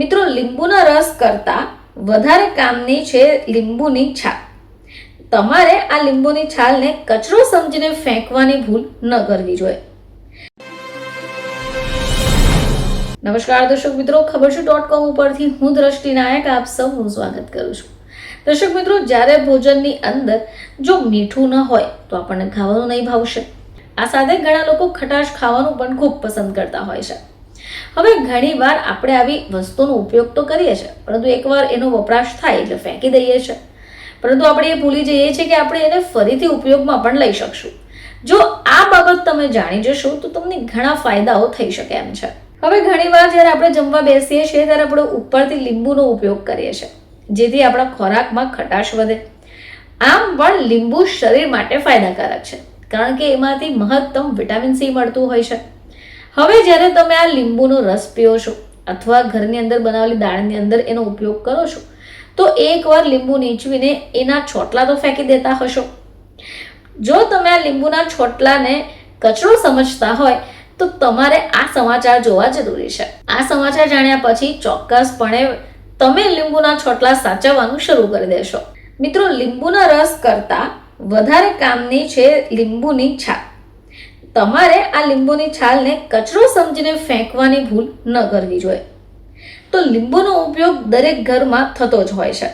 મિત્રો, લીંબુના રસ કરતાં વધારે કામની છે લીંબુની છાલ. તમારે આ લીંબુની છાલને કચરો સમજીને ફેંકવાની ભૂલ ન કરવી જોઈએ. નમસ્કાર દર્શક મિત્રો, ખબર છે ડોટ કોમ ઉપરથી હું દ્રષ્ટિ નાયક આપ સૌનું સ્વાગત કરું છું. દર્શક મિત્રો, જ્યારે ભોજનની અંદર જો મીઠું ન હોય તો આપણને ખાવાનું નહીં ભાવશે. આ સાથે ઘણા લોકો ખટાશ ખાવાનું પણ ખૂબ પસંદ કરતા હોય છે. હવે ઘણીવાર આપણે આવી વસ્તુનો ઉપયોગ તો કરીએ છીએ, પરંતુ એકવાર એનો વપરાશ થાય એટલે ફેંકી દઈએ છીએ. પરંતુ આપણે એ ભૂલી જઈએ છીએ કે આપણે એને ફરીથી ઉપયોગમાં પણ લઈ શકશું. જો આ બાબત તમે જાણી જશો, તો તમને ઘણા ફાયદાઓ થઈ શકે એમ છે. હવે ઘણીવાર જ્યારે આપણે જમવા બેસીએ છીએ, ત્યારે આપણે ઉપરથી લીંબુનો ઉપયોગ કરીએ છીએ, જેથી આપણા ખોરાકમાં ખટાશ વધે. આમ પણ લીંબુ શરીર માટે ફાયદાકારક છે, કારણ કે એમાંથી મહત્તમ વિટામિન સી મળતું હોય છે. હવે જ્યારે તમે આ લીંબુનો રસ પીઓ છો અથવા ઘરની અંદર બનાવેલી દાળની અંદર એનો ઉપયોગ કરો છો, તો એકવાર લીંબુ નીચવીને એના છોટલા તો ફેંકી દેતા હશો. જો તમે આ લીંબુના છોટલાને કચરો સમજતા હોય, તો તમારે આ સમાચાર જોવા જરૂરી છે. આ સમાચાર જાણ્યા પછી ચોક્કસપણે તમે લીંબુના છોટલા સાચવવાનું શરૂ કરી દેશો. મિત્રો, લીંબુના રસ કરતાં વધારે કામની છે લીંબુની છાલ તમારે આ લીંબુની છાલને કચરો સમજીને ફેંકવાની ભૂલ ન કરવી જોઈએ. તો લીંબુનો ઉપયોગ દરેક ઘરમાં થતો જ હોય છે.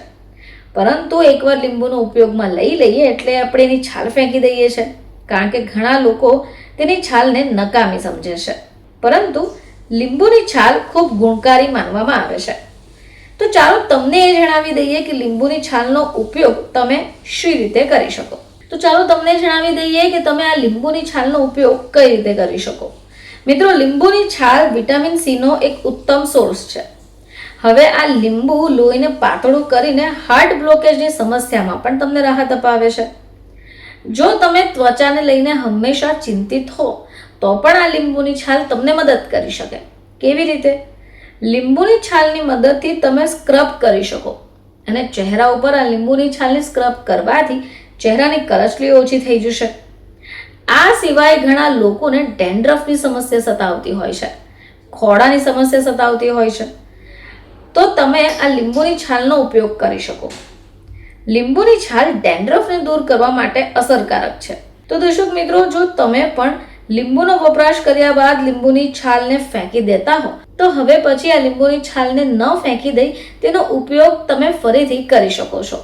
પરંતુ એકવાર લીંબુનો ઉપયોગમાં લઈ લઈએ એટલે આપણે એની છાલ ફેંકી દઈએ છીએ કારણ કે ઘણા લોકો તેની છાલને નકામી સમજે છે. પરંતુ લીંબુની છાલ ખૂબ ગુણકારી માનવામાં આવે છે. તો ચાલો તમને એ જણાવી દઈએ કે લીંબુની છાલનો ઉપયોગ તમે શી રીતે કરી શકો. ચાલો તમને જણાવી દઈએ કે તમે આ લીંબુની છાલનો ઉપયોગ કઈ રીતે કરી શકો. મિત્રો, લીંબુની છાલ વિટામિન સીનો એક ઉત્તમ સોર્સ છે. હવે આ લીંબુ લોહીને પાતળું કરીને હાર્ટ બ્લોકેજની સમસ્યામાં પણ તમને રાહત અપાવે છે. જો તમે ત્વચાને લઈને હંમેશા ચિંતિત હો, તો પણ આ લીંબુની છાલ તમને મદદ કરી શકે. કેવી રીતે? લીંબુની છાલની મદદથી તમે સ્ક્રબ કરી શકો. અને ચહેરા ઉપર આ લીંબુની છાલને સ્ક્રબ કરવાથી ચહેરાની કરચલીઓ ઓછી થઈ જશે. આ સિવાય ઘણા લોકોને ડેન્ડ્રફની સમસ્યા સતાવતી હોય છે. ખોડાની સમસ્યા સતાવતી હોય છે. તો તમે આ લીંબુની છાલનો ઉપયોગ કરી શકો. લીંબુની છાલ ડેન્ડ્રફને દૂર કરવા માટે અસરકારક છે. તો દર્શક મિત્રો, જો તમે પણ લીંબુનો વપરાશ કર્યા બાદ લીંબુની છાલને ફેંકી દેતા હો, તો હવે પછી આ લીંબુની છાલને ન ફેંકી દઈ તેનો ઉપયોગ તમે ફરીથી કરી શકો છો.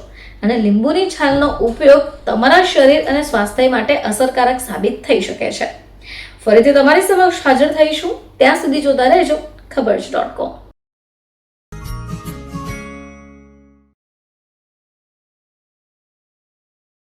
અને લીંબુની છાલનો ઉપયોગ તમારા શરીર અને સ્વાસ્થ્ય માટે અસરકારક સાબિત થઈ શકે છે. ફરીથી તમારી સમક્ષ હાજર થઈશું. ત્યાં સુધી જોતા રહેજો. ખબર જ ડોટ કોમ